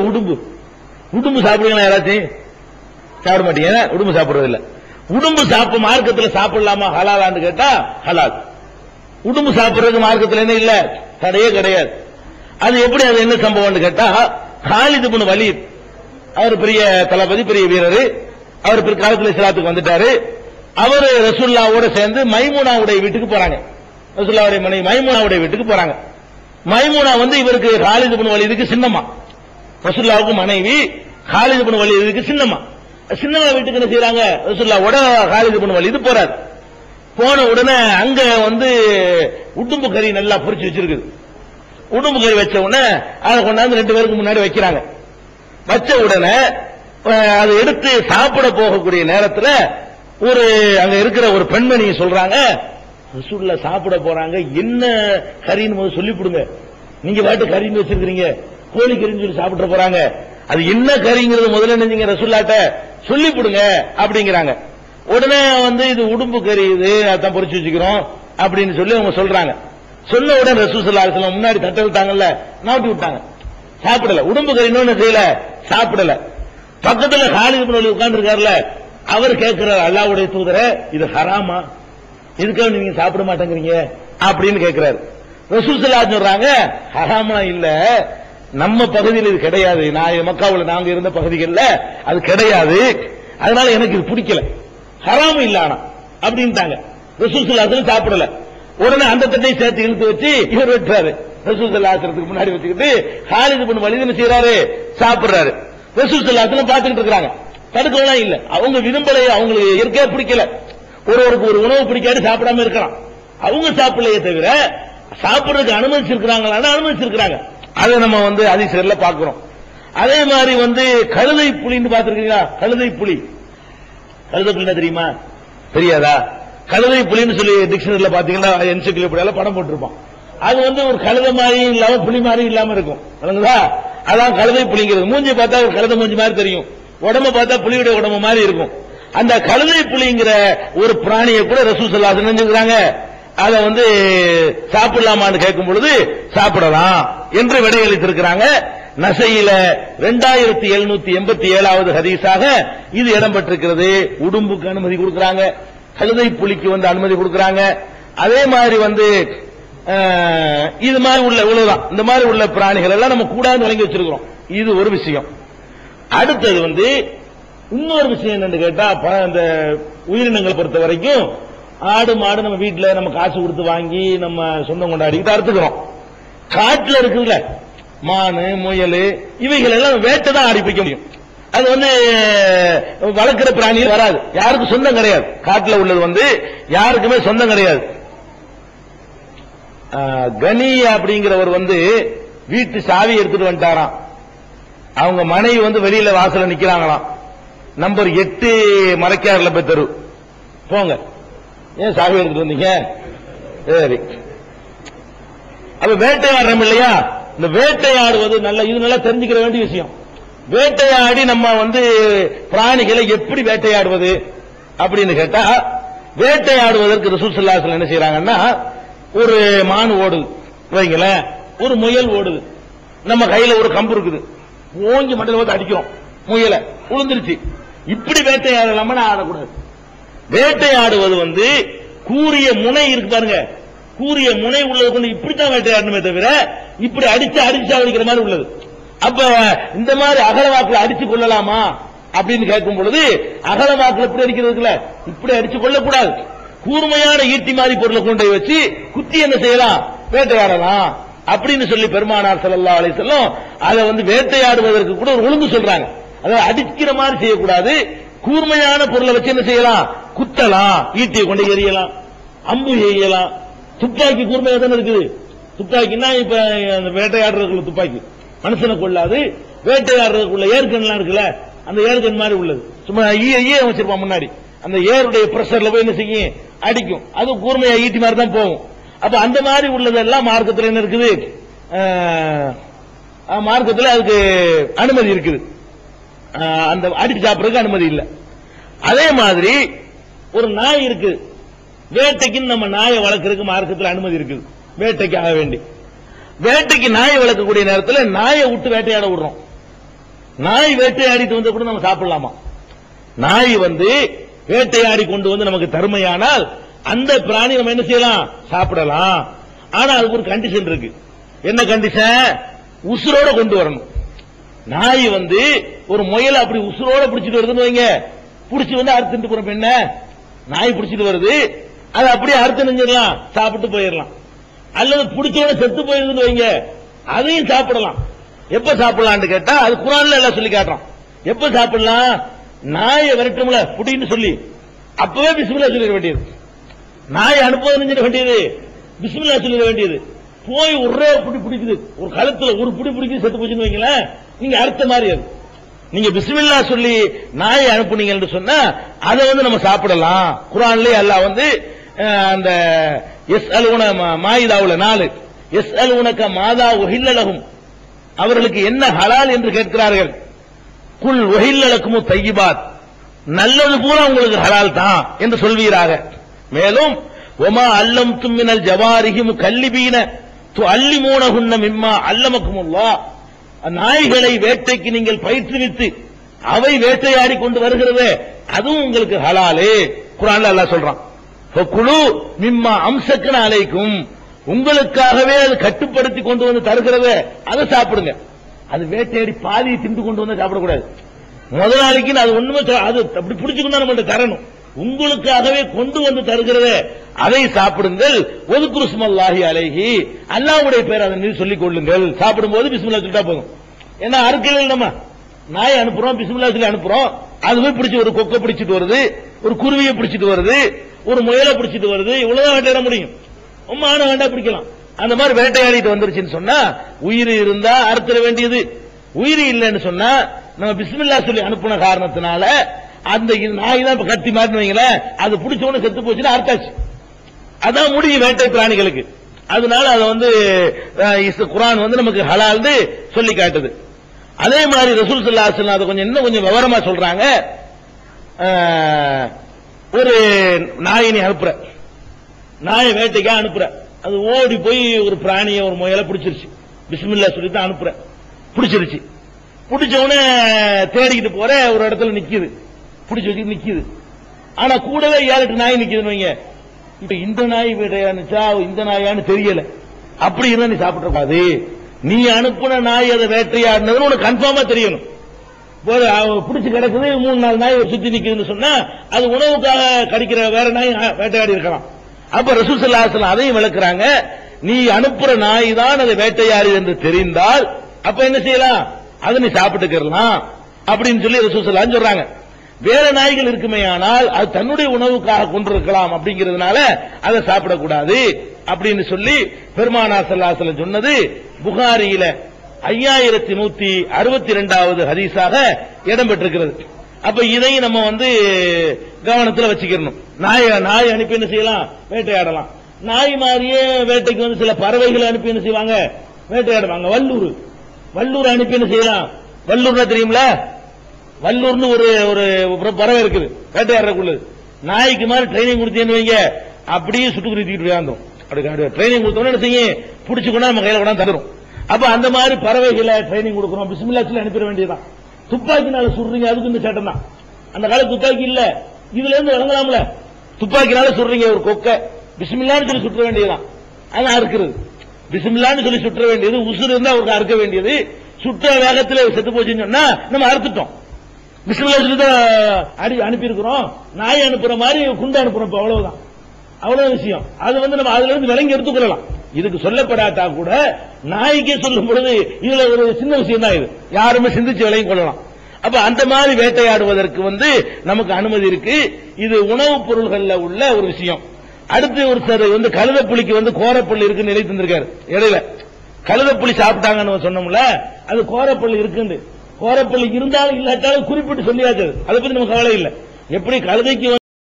உடும்பு. உடும்பு சாப்பிடுங்களா யாராச்சும்? சாப்பிட மாட்டீங்க. உடும்பு சாப்பிடுறது இல்ல. உடும்பு சாப்பிட மார்க்கத்துல சாப்பிடலாமா? ஹலாலான்னு கேட்டா ஹலால். உடும்பு சாப்பிடுறதுக்கு மார்க்கத்துல என்ன இல்ல? தடையே கிடையாது. அது எப்படி? அது என்ன சம்பவம்னு கேட்டா ஹாலிது பண்ணு வலி அவர் பெரிய தளபதி பெரிய வீரர் அவர் பிற்காலத்தில் இஸ்லாத்துக்கு வந்துட்டாரு. அவர் ரசுல்லாவோட சேர்ந்து மைமூனாவுடைய வீட்டுக்கு போறாங்க. ரசுல்லாவுடைய மனைவி மைமூனாவுடைய வீட்டுக்கு போறாங்க. மைமூனா வந்து இவருக்கு ஹாலிது பின் வலீதுக்கு சின்னம்மா. ரசுல்லாவுக்கு மனைவி காலிது பண்ண வழி இதுக்கு சின்னம்மா. சின்னம்மா வீட்டுக்கு என்ன செய்யறாங்க ரசுல்லாவோட காலிது பண்ண வழி இது போறாரு. போன உடனே அங்க வந்து உடும்பு கறி நல்லா பொறிச்சு வச்சிருக்குது. உடும்பு கறி வச்ச உடனே அதை கொண்டாந்து ரெண்டு பேருக்கு முன்னாடி வைக்கிறாங்க. வச்ச உடனே அதை எடுத்து சாப்பிட போகக்கூடிய நேரத்தில் ஒரு அங்க இருக்கிற ஒரு பெண்மணி சொல்றாங்க ரசூல்ல சாப்பிட போறாங்க. என்ன கறின்னு சொல்லி சொல்லிவிடுங்க நீங்க பாட்டு கறின்னு வச்சிருக்கீங்க கோழிக்கறின்னு சொல்லி சாப்பிட்டு போறாங்க. அது என்ன கறிங்கிறது முதல்ல நினைஞ்சீங்க ரசுல்லாட்ட சொல்லி கொடுங்க அப்படிங்கிறாங்க. உடனே வந்து இது உடும்பு கறி இது அதான் பொரிச்சு வச்சுக்கிறோம் அப்படின்னு சொல்லி அவங்க சொல்றாங்க. சொன்ன உடனே ரசூசல்லா அலிஸ்லாம் முன்னாடி தட்ட விட்டாங்கல்ல நாட்டி விட்டாங்க. சாப்பிடல. உடம்பு கறி இன்னொன்னு செய்யல சாப்பிடல. பக்கத்துல ஹாலித் பண்ணி உட்கார்ந்து இருக்காருல அவர் கேட்கிறார் அல்லாவுடைய தூதர இது ஹராமா? இதுக்காக நீங்க சாப்பிட மாட்டேங்கிறீங்க? அப்படின்னு கேட்கிறாரு. ரசூசல்லா சொல்றாங்க ஹராமா இல்ல. நம்ம பகுதியில் இது கிடையாது. நான் மக்காவுல நாங்க இருந்த பகுதிகள்ல அது கிடையாது. அதனால எனக்கு இது பிடிக்கல. ஹராமு இல்ல ஆனா. அப்படின்ட்டாங்க. ரசூசல்லாசலம் சாப்பிடல. உடனே அந்த தட்டை சேர்த்து இழுத்து வச்சு இவர் வெட்டுறாரு. ரசூசல்லாசனத்துக்கு முன்னாடி வச்சுக்கிட்டு ஹாலிது பண்ண வழி என்ன செய்யறாரு சாப்பிடுறாரு. ரசூசல்லாசலம் பார்த்துக்கிட்டு இருக்காங்க தடுக்கலாம் இல்ல. அவங்க விரும்பலையே. அவங்களுக்கு இயற்கையா பிடிக்கல. ஒருவருக்கு ஒரு உணவு பிடிக்காது சாப்பிடாம இருக்கலாம். அவங்க சாப்பிடலையே தவிர சாப்பிடுறதுக்கு அனுமதிச்சிருக்கிறாங்களா அனுமதிச்சிருக்கிறாங்க. அதை நம்ம வந்து அதிசயர்ல பாக்குறோம் அதே மாதிரி வந்து கழுதை புலின்னு பாத்துருக்கீங்களா கழுதை புலி. கழுதை புலி என்ன தெரியுமா? தெரியாதா? கழுதை புலின்னு சொல்லி டிக்ஷனரியில பாத்தீங்கன்னா என்சைக்ளோபீடியால படம் போட்டிருப்பான். அது வந்து ஒரு கழுதை மாதிரி இல்லாம புலி மாதிரி இல்லாம இருக்கும். விளங்குதா? அதான் கழுதை புலிங்கிறது. மூஞ்சி பார்த்தா ஒரு கழுத மூஞ்சி மாதிரி தெரியும். உடம்ப பார்த்தா புலியுடைய உடம்பு மாதிரி இருக்கும். அந்த கழுதை புலிங்கிற ஒரு பிராணியை கூட ரசூசல்லா செஞ்சுக்கிறாங்க. அதை வந்து சாப்பிடலாமான்னு கேட்கும் பொழுது சாப்பிடலாம் என்று விடையளித்திருக்கிறாங்க. நசையில ரெண்டாயிரத்தி எழுநூத்தி எண்பத்தி ஏழாவது ஹதீஸாக இது இடம்பெற்றிருக்கிறது. உடும்புக்கு அனுமதி கொடுக்கிறாங்க. கழுதை புலிக்கு வந்து அனுமதி கொடுக்கிறாங்க. அதே மாதிரி வந்து இது மாதிரி உள்ள இவ்வளவுதான். இந்த மாதிரி உள்ள பிராணிகள் எல்லாம் நம்ம கூடாது வழங்கி வச்சிருக்கிறோம். இது ஒரு விஷயம். அடுத்தது வந்து இன்னொரு விஷயம் என்னன்னு கேட்டா ப- அந்த உயிரினங்களை பொறுத்த வரைக்கும் ஆடு மாடு நம்ம வீட்டுல நம்ம காசு கொடுத்து வாங்கி நம்ம சொந்தம் கொண்டாடிக்கிட்டு அறுத்துக்கிறோம். காட்டுல இருக்குல்ல மானு முயல் இவைகள் எல்லாம் வேட்டை தான் ஆடிப்பிக்க முடியும். அது வந்து வளர்க்கிற பிராணிகள் வராது. யாருக்கும் சொந்தம் கிடையாது. காட்டுல உள்ளது வந்து யாருக்குமே சொந்தம் கிடையாது. கனி அப்படிங்கிறவர் வந்து வீட்டு சாவி எடுத்துட்டு வந்துட்டாராம். அவங்க மனைவி வந்து வெளியில வாசல நிக்கிறாங்களாம். நம்பர் எட்டு மறைக்காரில் போய் தரு போங்க. ஏன் சாவி எடுத்துட்டு வந்தீங்க? சரி. அப்ப வேட்டையாடுறோம் இல்லையா? இந்த வேட்டையாடுவது நல்ல இது நல்லா தெரிஞ்சுக்கிற வேண்டிய விஷயம். வேட்டையாடி நம்ம வந்து பிராணிகளை எப்படி வேட்டையாடுவது அப்படின்னு கேட்டா வேட்டையாடுவதற்கு ரசூசல்லாசல் என்ன செய்யறாங்கன்னா ஒரு மான் ஓடுது. வைங்களேன் ஒரு முயல் ஓடுது. நம்ம கையில ஒரு கம்பு இருக்குது. ஓங்கி மண்டல வந்து அடிக்கிறோம். முயலை. உளுந்துருச்சு. இப்படி வேட்டையாடலாமா? ஆடக்கூடாது. வேட்டையாடுவது வந்து கூரிய முனை இருக்கு பாருங்க. கூரிய முனை உள்ளது கொண்டு இப்படித்தான் வேட்டையாடணுமே தவிர இப்படி அடிச்சு அடிச்சு சாவடிக்கிற மாதிரி உள்ளது. அப்ப இந்த மாதிரி அகலவாக்குல அடிச்சு கொள்ளலாமா அப்படின்னு கேட்கும் பொழுது அகலவாக்குல இப்படி அடிக்கிறதுல இப்படி அடிச்சு கொள்ளக்கூடாது. கூர்மையான ஈட்டி மாதிரி பொருளை கொண்டு போய் வச்சு குத்தி என்ன செய்யலாம்? வேட்டையாடலாம். அப்படின்னு சொல்லி பெருமானார் செல்லா அலை செல்லும் அதை வந்து வேட்டையாடுவதற்கு கூட ஒரு ஒழுங்கு சொல்றாங்க. அதாவது அடிக்கிற மாதிரி செய்யக்கூடாது. கூர்மையான பொருளை வச்சு என்ன செய்யலாம்? குத்தலாம் ஈட்டியை கொண்டு எறியலாம் அம்பு எரியலாம். துப்பாக்கி கூர்மையா தானே இருக்குது? துப்பாக்கின்னா இப்ப அந்த வேட்டையாடுறதுக்குள்ள துப்பாக்கி. மனுஷனை கொள்ளாது. வேட்டையாடுறதுக்குள்ள ஏர்கன்லாம் இருக்குல்ல அந்த ஏர்கன் மாதிரி உள்ளது. சும்மா ஈய வச்சிருப்பான் முன்னாடி. அந்த ஏருடைய பிரஷர்ல போய் என்ன செய்யும்? அடிக்கும். அது கூர்மையா ஈட்டி மாதிரி தான் போகும். அப்ப அந்த மாதிரி உள்ளதெல்லாம் மார்க்கத்தில் என்ன இருக்குது? மார்க்கத்தில் அதுக்கு அனுமதி இருக்குது. அந்த அடிச்சு சாப்பிடறதுக்கு அனுமதி இல்லை. அதே மாதிரி ஒரு நாய் இருக்கு. வேட்டைக்குன்னு நம்ம நாயை வளர்க்கறதுக்கு மார்க்கத்தில் அனுமதி இருக்குது. வேட்டைக்கு ஆக வேண்டி. வேட்டைக்கு நாயை வளர்க்கக்கூடிய நேரத்தில் நாயை விட்டு வேட்டையாட விடுறோம். நாய் வேட்டையாடிட்டு வந்து கூட நம்ம சாப்பிடலாமா? நாய் வந்து வேட்டையாடி கொண்டு வந்து நமக்கு தருமையானால் அந்த பிராணி நம்ம என்ன செய்யலாம்? சாப்பிடலாம். ஆனா அதுக்கு ஒரு கண்டிஷன் இருக்கு. என்ன கண்டிஷன் உசுரோட கொண்டு வரணும். நாய் வந்து ஒரு முயலை அப்படி உசுரோட பிடிச்சிட்டு வருதுன்னு வைங்க. பிடிச்சி வந்து அறுத்துட்டு போற என்ன நாய் பிடிச்சிட்டு வருது அது அப்படியே அறுத்து நெஞ்சிடலாம் சாப்பிட்டு போயிடலாம். அல்லது பிடிச்சவன செத்து போயிருதுன்னு வைங்க அதையும் சாப்பிடலாம். எப்ப சாப்பிடலாம்னு கேட்டா அது குரான்ல எல்லாம் சொல்லி காட்டுறான். எப்ப சாப்பிடலாம்? நாயை விரட்டும்ல புடின்னு சொல்லி. அப்பவே பிஸ்மில்லா சொல்லிட வேண்டியது. நாயை அனுப்புவது நெஞ்சிட வேண்டியது. பிஸ்மில்லா சொல்லிட வேண்டியது. போய் ஒரே புடி பிடிக்குது. ஒரு கழுத்துல ஒரு புடி பிடிக்குது செத்து போச்சுன்னு வைங்களேன் நீங்க அர்த்த மாதிரி அது. நீங்க பிஸ்மில்லா சொல்லி நாயை அனுப்புனீங்கன்னு சொன்னா அதை வந்து நம்ம சாப்பிடலாம். குரான்லயே அல்லாஹ் வந்து அந்த எஸ் அலுவன மாயுதாவுல நாலு. எஸ் அலுவனக்க மாதா உஹில்லலகும். அவர்களுக்கு என்ன ஹலால் என்று கேட்கிறார்கள். குல் ஒஹில்லலக்குமு தையிபாத். நல்லது பூரா உங்களுக்கு ஹலால் தான் என்று சொல்வீராக. மேலும் ஒமா அல்லம் தும்மினல் ஜவாரிஹிம் கல்லிபீன. து அல்லிமூனகுன்ன மிம்மா அல்லமக்குமுல்லா நாய்களை வேட்டைக்கு நீங்கள் பயிற்றுவித்து அவை வேட்டையாடி கொண்டு வருகிறது அதுவும் உங்களுக்கு ஹலாலே. குரான்ல அல்லா சொல்றான். குழு மிம்மா அம்சக்கன அலைக்கும். உங்களுக்காகவே அது கட்டுப்படுத்தி கொண்டு வந்து தருகிறது அதை சாப்பிடுங்க. அது வேட்டையாடி பாதியை திண்டு கொண்டு வந்து சாப்பிடக்கூடாது. முதலாளிக்கு அது ஒண்ணுமே அது அப்படி பிடிச்சுக்கணும் நம்மள்ட்ட தரணும் உங்களுக்காகவே கொண்டு வந்து தருகிறது அதை சாப்பிடுங்கள். ஒதுக்குருஸ்மல்லாஹி அலைஹி. அல்லாஹ்வுடைய பேர் அதை நீர் சொல்லிக் கொள்ளுங்கள். சாப்பிடும்போது பிஸ்மில்லா சொல்லிட்டா போதும். ஏன்னா அறுக்கையில் நம்ம நாய் அனுப்புறோம் பிஸ்மில்லா சொல்லி அனுப்புறோம். அது போய் பிடிச்சி ஒரு கொக்கை பிடிச்சிட்டு வருது ஒரு குருவியை பிடிச்சிட்டு வருது ஒரு முயலை பிடிச்சிட்டு வருது இவ்வளவுதான் வேட்டையிட முடியும். ரொம்ப ஆன வேண்டாம் பிடிக்கலாம். அந்த மாதிரி வேட்டையாடிட்டு வந்துருச்சுன்னு சொன்னா உயிர் இருந்தா அறுத்துட வேண்டியது. உயிர் இல்லைன்னு சொன்னா நம்ம பிஸ்மில்லா சொல்லி அனுப்புன காரணத்தினால அந்த இது நாய் தான் இப்ப கத்தி மாட்டினு வைங்களேன் அது பிடிச்சவனு செத்து போச்சுன்னா அர்த்தாச்சு. அதான் முடியும் வேட்டை பிராணிகளுக்கு. அதனால அதை வந்து குரான் வந்து நமக்கு ஹலால்னு சொல்லி காட்டுது. அதே மாதிரி ரசூல் சல்லா அதை கொஞ்சம் இன்னும் கொஞ்சம் விவரமா சொல்றாங்க. ஒரு நாயை நீ அனுப்புற. நாயை வேட்டைக்கா அனுப்புற. அது ஓடி போய் ஒரு பிராணியை ஒரு முயலை பிடிச்சிருச்சு. பிஸ்மில்லா சொல்லி தான் அனுப்புற. பிடிச்சிருச்சு. பிடிச்சவனே தேடிக்கிட்டு போற ஒரு இடத்துல நிக்குது. பிடிச்சி வச்சு நிக்குது. ஆனா கூடவே ஏழு நாய் நிக்குதுன்னு வைங்க. இப்ப இந்த நாய் வேட்டையானுச்சா இந்த நாயான்னு தெரியல. அப்படி இருந்தா நீ சாப்பிட நீ அனுப்புன நாய் அதை வேட்டையாடினதுன்னு உனக்கு கன்ஃபார்மா தெரியணும். பிடிச்சு கிடக்குது மூணு நாலு நாய் சுத்தி நிக்குதுன்னு சொன்னா அது உணவுக்காக கடிக்கிற வேற நாய் வேட்டையாடி இருக்கலாம். அப்ப ரசூல் அதையும் விளக்குறாங்க. நீ அனுப்புற நாய் தான் அதை வேட்டையாடி என்று தெரிந்தால் அப்ப என்ன செய்யலாம்? அதை நீ சாப்பிட்டுக்கலாம் அப்படின்னு சொல்லி ரசூல் சொல்றாங்க. வேற நாய்கள் இருக்குமே ஆனால் அது தன்னுடைய உணவுக்காக கொண்டிருக்கலாம் அப்படிங்கிறதுனால அதை சாப்பிடக்கூடாது. அப்படின்னு சொல்லி பெருமானா சல்லாசல சொன்னது புகாரியில ஐயாயிரத்தி நூத்தி அறுபத்தி இரண்டாவது ஹதீஸாக இடம்பெற்றிருக்கிறது. அப்ப இதையும் நம்ம வந்து கவனத்தில் வச்சுக்கணும் நாய் நாய் அனுப்பி என்ன செய்யலாம்? வேட்டையாடலாம். நாய் மாதிரியே வேட்டைக்கு வந்து சில பறவைகளை அனுப்பி என்ன செய்வாங்க? வேட்டையாடுவாங்க. வல்லூர். வல்லூர் அனுப்பி என்ன செய்யலாம்? வல்லூர்னா தெரியுமில? வல்லூர்னு ஒரு ஒரு பறவை இருக்குது. வேட்டையாடுறக்குள்ளது நாய்க்கு மாதிரி ட்ரைனிங் கொடுத்தீங்கன்னு வைங்க. அப்படியே சுட்டுக்குறி தூக்கிட்டு அப்படி ட்ரைனிங் கொடுத்தோம்னு என்ன செய்யும்? பிடிச்சு கொண்டா நம்ம கையில கொண்டா தரும் அப்ப அந்த மாதிரி பறவைகளை ட்ரைனிங் கொடுக்குறோம். பிஸ்மில்லா அனுப்பிட வேண்டியதுதான். துப்பாக்கினால சுடுறீங்க அதுக்கு இந்த சட்டம் தான். அந்த காலத்து துப்பாக்கி இல்ல. இதுல இருந்து விளங்கலாம்ல துப்பாக்கினால சுடுறீங்க ஒரு கொக்கை. பிஸ்மில்லான்னு சொல்லி சுற்ற வேண்டியதுதான். அதான் அறுக்கிறது. பிஸ்மில்லான்னு சொல்லி சுற்ற வேண்டியது உசுறு இருந்தா அவருக்கு அறுக்க வேண்டியது. சுற்ற வேகத்துல செத்து போச்சுன்னு சொன்னா நம்ம அறுத்துட்டோம். பிஸ்மில்லா சொல்லி தான் அடி அனுப்பியிருக்கிறோம். நாய் அனுப்புற மாதிரி குண்டு அனுப்புறோம் இப்ப அவ்வளவுதான். அவ்வளவு விஷயம். அது வந்து நம்ம அதுல இருந்து விலங்கி எடுத்துக்கொள்ளலாம். இதுக்கு சொல்லப்படாட்டா கூட நாய்க்கே சொல்லும் பொழுது இதுல ஒரு சின்ன விஷயம் தான் இது. யாருமே சிந்திச்சு விலங்கி கொள்ளலாம். அப்ப அந்த மாதிரி வேட்டையாடுவதற்கு வந்து நமக்கு அனுமதி இருக்கு. இது உணவுப் பொருள்கள்ல உள்ள ஒரு விஷயம். அடுத்து ஒரு சார் வந்து கழுதப்புலிக்கு வந்து கோரப்பள்ளி இருக்குன்னு நிலை தந்திருக்காரு இடையில. கழுதப்புலி சாப்பிட்டாங்கன்னு சொன்னோம்ல அது கோரப்பள்ளி இருக்குன்னு. கோரப்பள்ளி இருந்தாலும் இல்லாட்டாலும் குறிப்பிட்டு சொல்லியாச்சு அதை பத்தி நமக்கு கவலை இல்லை. எப்படி கழுதைக்கு